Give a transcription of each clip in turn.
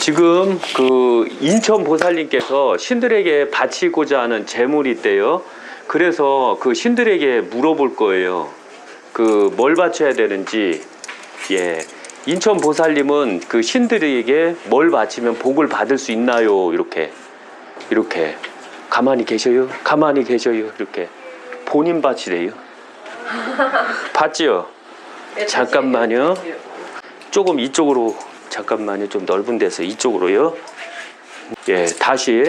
지금 그 인천 보살님께서 신들에게 바치고자 하는 재물이 있대요. 그래서 그 신들에게 물어볼 거예요. 그 뭘 바쳐야 되는지. 예. 인천 보살님은 그 신들에게 뭘 바치면 복을 받을 수 있나요? 이렇게. 이렇게. 가만히 계셔요? 가만히 계셔요? 이렇게. 본인 바치래요. 봤지요? 잠깐만요. 조금 이쪽으로 잠깐만요. 좀 넓은 데서 이쪽으로요. 예, 다시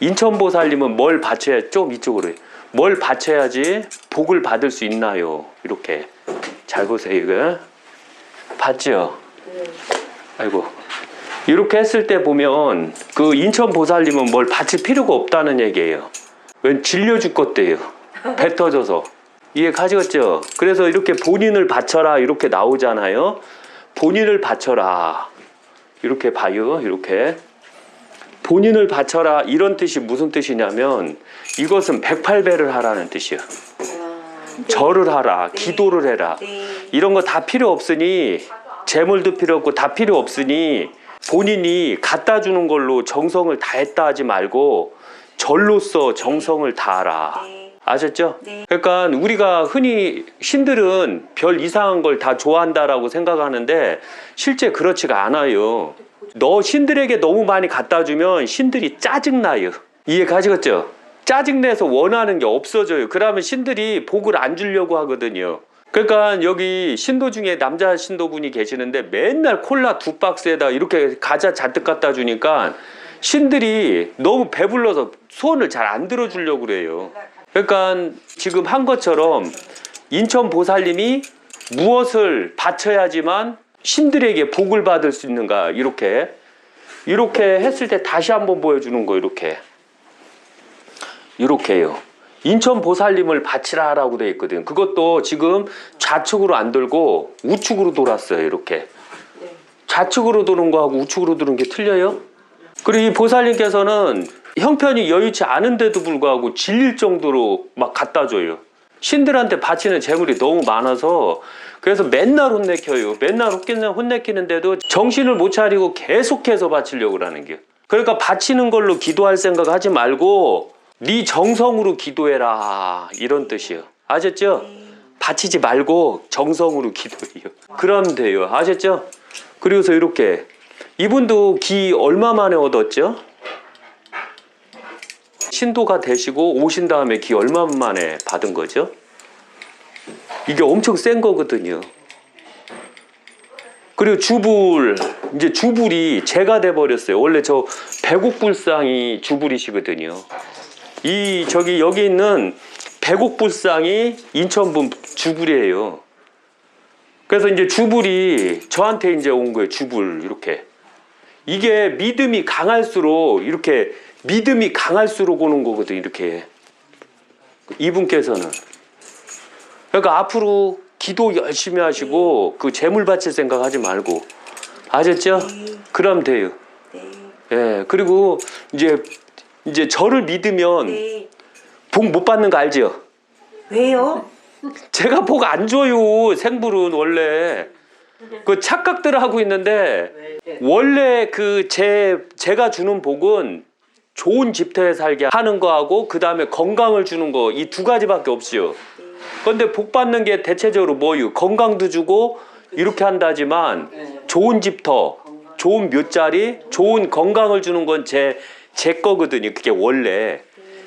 인천 보살님은 뭘 바쳐야 좀 이쪽으로요. 뭘 바쳐야지 복을 받을 수 있나요? 이렇게 잘 보세요. 이거 봤죠? 아이고 이렇게 했을 때 보면 그 인천 보살님은 뭘 바칠 필요가 없다는 얘기예요. 웬 질려줄 것대요. 배 터져서 이해 가시겠죠? 그래서 이렇게 본인을 바쳐라 이렇게 나오잖아요. 본인을 바쳐라 이렇게 봐요. 이렇게 본인을 바쳐라 이런 뜻이 무슨 뜻이냐면 이것은 108배를 하라는 뜻이에요. 절을 하라, 기도를 해라. 네. 이런 거 다 필요 없으니 재물도 필요 없고 다 필요 없으니 본인이 갖다 주는 걸로 정성을 다했다 하지 말고 절로서 정성을 다하라. 네. 아셨죠? 네. 그러니까 우리가 흔히 신들은 별 이상한 걸 다 좋아한다라고 생각하는데 실제 그렇지가 않아요. 너 신들에게 너무 많이 갖다 주면 신들이 짜증나요. 이해 가시겠죠? 짜증내서 원하는 게 없어져요. 그러면 신들이 복을 안 주려고 하거든요. 그러니까 여기 신도 중에 남자 신도분이 계시는데 맨날 콜라 두 박스에다 이렇게 과자 잔뜩 갖다 주니까 신들이 너무 배불러서 소원을 잘 안 들어주려고 그래요. 그러니까 지금 한 것처럼 인천 보살님이 무엇을 바쳐야지만 신들에게 복을 받을 수 있는가 이렇게 이렇게 했을 때 다시 한번 보여주는 거 이렇게 이렇게요. 인천 보살님을 바치라 라고 돼 있거든. 그것도 지금 좌측으로 안 돌고 우측으로 돌았어요. 이렇게 좌측으로 도는 거하고 우측으로 도는 게 틀려요? 그리고 이 보살님께서는 형편이 여유치 않은데도 불구하고 질릴 정도로 막 갖다 줘요. 신들한테 바치는 재물이 너무 많아서 그래서 맨날 혼내켜요. 맨날 혼내키는, 혼내키는데도 정신을 못 차리고 계속해서 바치려고 하는 게. 그러니까 바치는 걸로 기도할 생각 하지 말고 네 정성으로 기도해라 이런 뜻이에요. 아셨죠? 바치지 말고 정성으로 기도해요. 그러면 돼요. 아셨죠? 그리고서 이렇게 이분도 기 얼마 만에 얻었죠? 신도가 되시고 오신 다음에 기 얼마 만에 받은 거죠? 이게 엄청 센 거거든요. 그리고 주불 이제 주불이 제가 돼 버렸어요. 원래 저 백옥불상이 주불이시거든요. 이 저기 여기 있는 백옥불상이 인천분 주불이에요. 그래서 이제 주불이 저한테 이제 온 거예요. 주불 이렇게. 이게 믿음이 강할수록 이렇게 믿음이 강할수록 오는 거거든 이렇게. 이분께서는. 그러니까 앞으로 기도 열심히 하시고 그 재물 바칠 생각 하지 말고 아셨죠? 그럼 돼요. 네. 예. 그리고 이제 이제 저를 믿으면 네. 복 못 받는 거 알죠? 왜요? 제가 복 안 줘요. 생불은 원래 그 착각들을 하고 있는데 원래 그 제 제가 주는 복은 좋은 집터에 살게 하는 거하고 그 다음에 건강을 주는 거 이 두 가지밖에 없어요. 근데 복 받는 게 대체적으로 뭐요? 건강도 주고 이렇게 한다지만 좋은 집터, 좋은 묘자리, 좋은 건강을 주는 건제 제 거거든요. 그게 원래.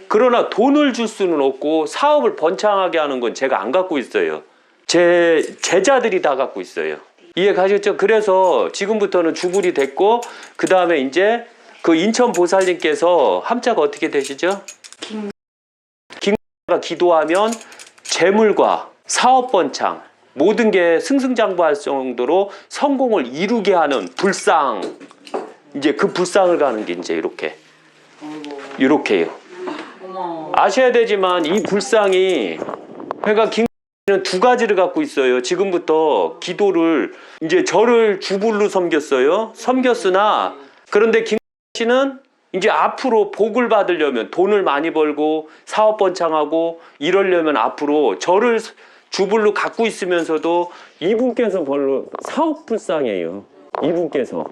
그러나 돈을 줄 수는 없고 사업을 번창하게 하는 건 제가 안 갖고 있어요. 제 제자들이 다 갖고 있어요. 이해 가셨죠? 그래서 지금부터는 주불이 됐고 그 다음에 이제 그 인천 보살님께서 함자가 어떻게 되시죠? 김가 기도하면 재물과 사업 번창 모든 게 승승장구할 정도로 성공을 이루게 하는 불상 이제 그 불상을 가는 게 이제 이렇게 이렇게요. 아셔야 되지만 이 불상이 그러니까 김는 두 가지를 갖고 있어요. 지금부터 기도를 이제 저를 주불로 섬겼어요. 섬겼으나 그런데 김 씨는 이제 앞으로 복을 받으려면 돈을 많이 벌고 사업 번창하고 이러려면 앞으로 저를 주불로 갖고 있으면서도 이분께서 별로 사업 불상이에요. 이분께서.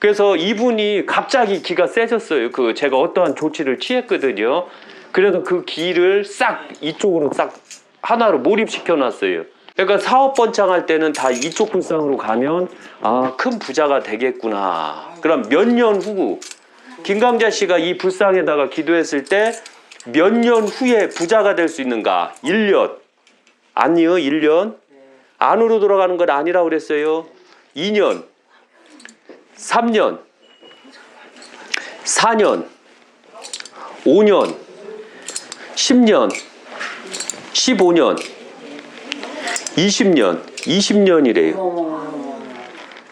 그래서 이분이 갑자기 기가 세졌어요. 그 제가 어떠한 조치를 취했거든요. 그래서 그 기를 싹 이쪽으로 싹 하나로 몰입시켜 놨어요. 그러니까 사업 번창할 때는 다 이쪽 불상으로 가면 아 큰 부자가 되겠구나. 그럼 몇 년 후 김강자 씨가 이 불상에다가 기도했을 때 몇 년 후에 부자가 될 수 있는가? 1년. 아니요, 1년. 안으로 돌아가는 건 아니라고 그랬어요. 2년. 3년. 4년. 5년. 10년. 15년. 20년. 20년이래요. 어머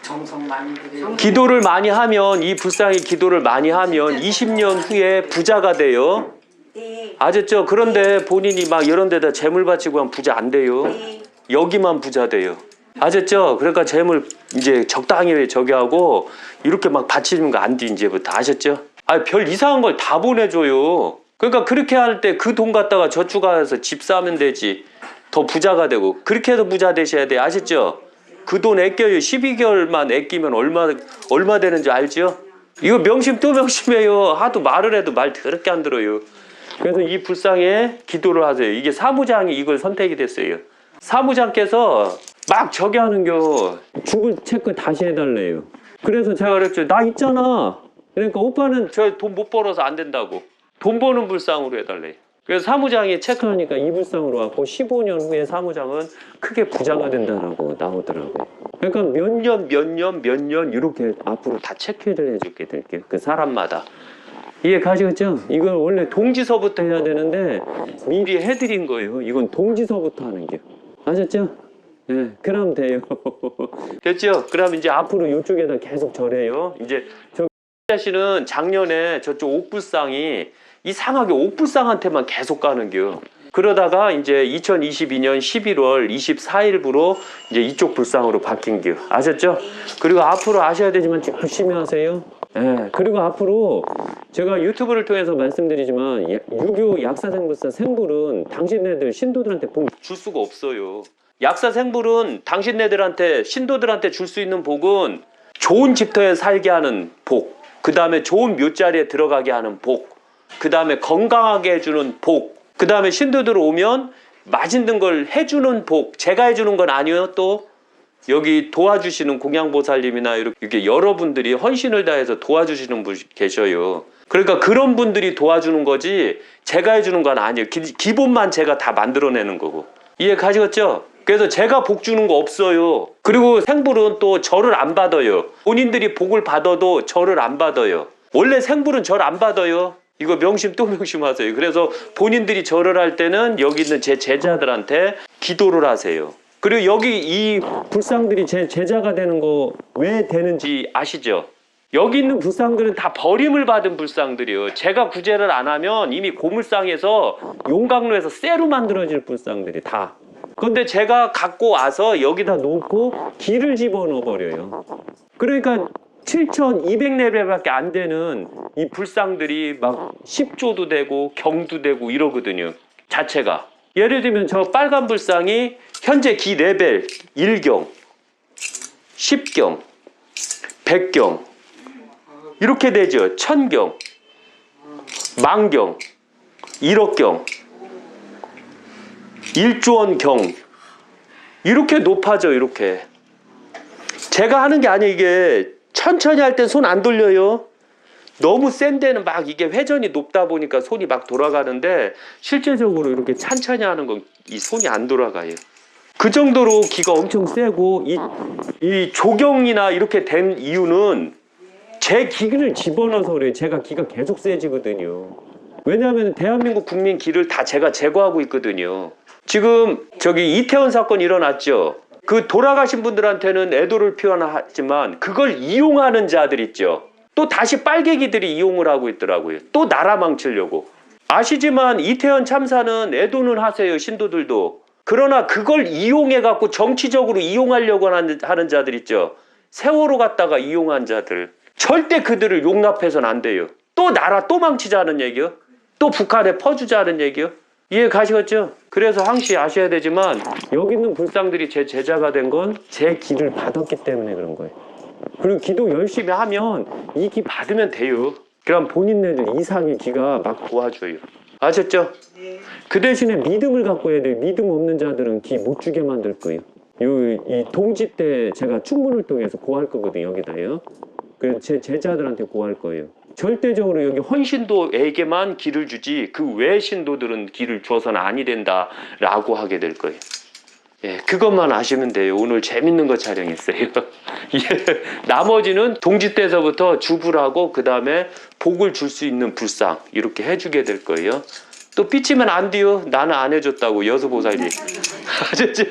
정성 많이 들여. 기도를 많이 하면 이 불쌍히 기도를 많이 하면 20년 후에 부자가 돼요. 네. 아셨죠? 그런데 본인이 막 이런 데다 재물 바치고 하면 부자 안 돼요. 네. 여기만 부자 돼요. 아셨죠? 그러니까 재물 이제 적당히 저기 하고 이렇게 막 바치는 거 안 돼 이제부터 아셨죠? 아, 별 이상한 걸 다 보내줘요. 그러니까 그렇게 할 때 그 돈 갖다가 저축해서 집 사면 되지. 더 부자가 되고 그렇게 해서 부자 되셔야 돼. 아셨죠? 그 돈 아껴요. 12개월만 아끼면 얼마 얼마 되는지 알죠? 이거 명심 또 명심해요. 하도 말을 해도 말 더럽게 안 들어요. 그래서 이 불상에 기도를 하세요. 이게 사무장이 이걸 선택이 됐어요. 사무장께서 막 저기 하는겨 죽을 체크 다시 해달래요. 그래서 제가 그랬죠. 나 있잖아. 그러니까 오빠는 저 돈 못 벌어서 안 된다고. 돈 버는 불상으로 해달래. 그래서 사무장이 체크하니까 이 불상으로 왔고 15년 후에 사무장은 크게 부자가 된다라고 나오더라고요. 그러니까 몇 년, 몇 년, 몇 년 이렇게 앞으로 다 체크를 해줄게 될게요. 그 사람마다. 이해 가시겠죠? 이건 원래 동지서부터 해야 되는데 미리 해드린 거예요. 이건 동지서부터 하는 게. 아셨죠? 네, 그럼 돼요. 됐죠? 그럼 이제 앞으로 이쪽에다 계속 절해요. 이제 저 씨는 작년에 저쪽 옥불상이 이상하게 옥불상한테만 계속 가는 겨. 그러다가 이제 2022년 11월 24일부로 이제 이쪽 불상으로 바뀐 겨. 아셨죠? 그리고 앞으로 아셔야 되지만 열심히 하세요. 예, 그리고 앞으로 제가 유튜브를 통해서 말씀드리지만 야- 유교 약사생불사 생불은 당신네들 신도들한테 복줄 수가 없어요. 약사 생불은 당신네들한테 신도들한테 줄 수 있는 복은 좋은 집터에 살게 하는 복, 그 다음에 좋은 묘자리에 들어가게 하는 복, 그 다음에 건강하게 해주는 복, 그 다음에 신도들 오면 맛있는 걸 해주는 복, 제가 해주는 건 아니에요 또 여기 도와주시는 공양보살님이나 이렇게 여러분들이 헌신을 다해서 도와주시는 분 계셔요. 그러니까 그런 분들이 도와주는 거지 제가 해주는 건 아니에요. 기, 본만 제가 다 만들어내는 거고 이해 가시겠죠? 그래서 제가 복 주는 거 없어요. 그리고 생불은 또 절을 안 받아요. 본인들이 복을 받아도 절을 안 받아요. 원래 생불은 절 안 받아요. 이거 명심 또 명심하세요. 그래서 본인들이 절을 할 때는 여기 있는 제 제자들한테 기도를 하세요. 그리고 여기 이 불상들이 제 제자가 되는 거 왜 되는지 아시죠? 여기 있는 불상들은 다 버림을 받은 불상들이요. 제가 구제를 안 하면 이미 고물상에서 용광로에서 쇠로 만들어질 불상들이 다. 근데 제가 갖고 와서 여기다 놓고 기를 집어넣어 버려요. 그러니까 7,200레벨밖에 안 되는 이 불상들이 막 10조도 되고 경도 되고 이러거든요. 자체가. 예를 들면 저 빨간 불상이 현재 기 레벨 1경, 10경, 100경 이렇게 되죠. 1000경, 만경, 1억경, 1조 원 경 이렇게 높아져 이렇게. 제가 하는 게 아니에요 이게 천천히 할 땐 손 안 돌려요. 너무 센 데는 막 이게 회전이 높다 보니까 손이 막 돌아가는데 실제적으로 이렇게 천천히 하는 건 이 손이 안 돌아가요. 그 정도로 기가 엄청 세고 이, 이 조경이나 이렇게 된 이유는 제 기를 집어넣어서 그래요. 제가 기가 계속 세지거든요. 왜냐하면 대한민국 국민 기를 다 제가 제거하고 있거든요. 지금 저기 이태원 사건 일어났죠. 그 돌아가신 분들한테는 애도를 표현하지만 그걸 이용하는 자들 있죠. 또 다시 빨갱이들이 이용을 하고 있더라고요. 또 나라 망치려고. 아시지만 이태원 참사는 애도는 하세요. 신도들도. 그러나 그걸 이용해 갖고 정치적으로 이용하려고 하는, 하는 자들 있죠. 세월호 갖다가 이용한 자들. 절대 그들을 용납해서는 안 돼요. 또 나라 또 망치자는 얘기요. 또 북한에 퍼주자는 얘기요. 이해 가시겠죠? 그래서 항시 아셔야 되지만 여기 있는 불상들이 제 제자가 된 건제 길을 받았기 때문에 그런 거예요. 그리고 기도 열심히 하면 이 기 받으면 돼요. 그럼 본인네들 이상의 기가 막 도와줘요. 아셨죠? 그 대신에 믿음을 갖고 해야 돼요. 믿음 없는 자들은 기 못 주게 만들 거예요. 요, 이 동지 때 제가 충문을 통해서 구할 거거든요, 여기다요. 그래서 제 제자들한테 구할 거예요. 절대적으로 여기 헌신도에게만 길을 주지 그 외 신도들은 길을 주어서는 아니 된다라고 하게 될 거예요. 예, 그것만 아시면 돼요. 오늘 재밌는 거 촬영했어요. 예, 나머지는 동지 때서부터 주부라고 그 다음에 복을 줄 수 있는 불상 이렇게 해주게 될 거예요. 또 삐치면 안 돼요. 나는 안 해줬다고 여수보살이 아셨죠?